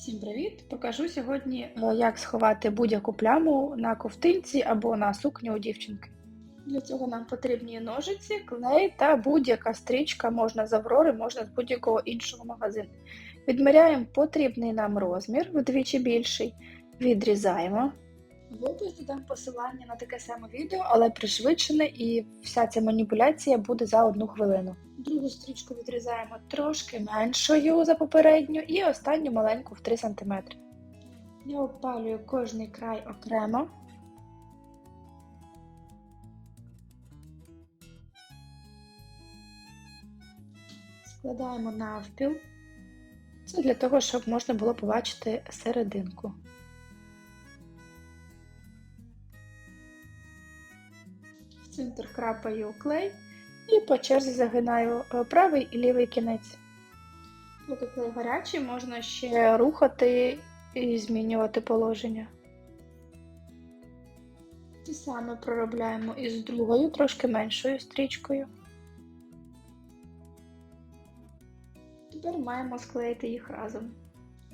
Всім привіт! Покажу сьогодні, е, як сховати будь-яку пляму на ковтинці або на сукню у дівчинки. Для цього нам потрібні ножиці, клей та будь-яка стрічка, можна з Аврори, можна з будь-якого іншого магазину. Відміряємо потрібний нам розмір, вдвічі більший, відрізаємо. В описі дам посилання на таке саме відео, але пришвидшене, і вся ця маніпуляція буде за одну хвилину. Другу стрічку відрізаємо трошки меншою за попередню і останню маленьку в 3 см. Я опалюю кожний край окремо. Складаємо навпіл. Це для того, щоб можна було побачити серединку. В центр крапаю клей і по черзі загинаю е, правий і лівий кінець. Поки клей гарячий, можна ще рухати і змінювати положення. Те саме проробляємо із другою, трошки меншою стрічкою. Тепер маємо склеїти їх разом.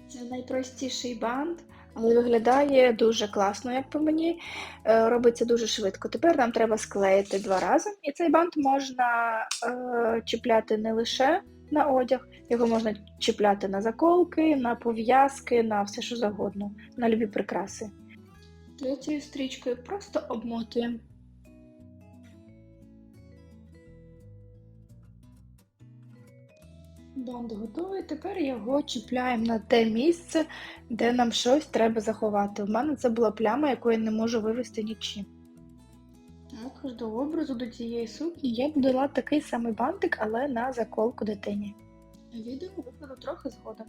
Це найпростіший бант, але виглядає дуже класно, як по мені. Е, Робиться дуже швидко. Тепер нам треба склеїти два рази. І цей бант можна е, чіпляти не лише на одяг, його можна чіпляти на заколки, на пов'язки, на все що завгодно, на любі прикраси. Третьою стрічкою просто обмотуємо. Бант готовий, тепер його чіпляємо на те місце, де нам щось треба заховати. У мене це була пляма, яку я не можу вивести нічим. Також до образу до цієї сукні я додала такий самий бантик, але на заколку дитині. Відео викладу трохи згодом.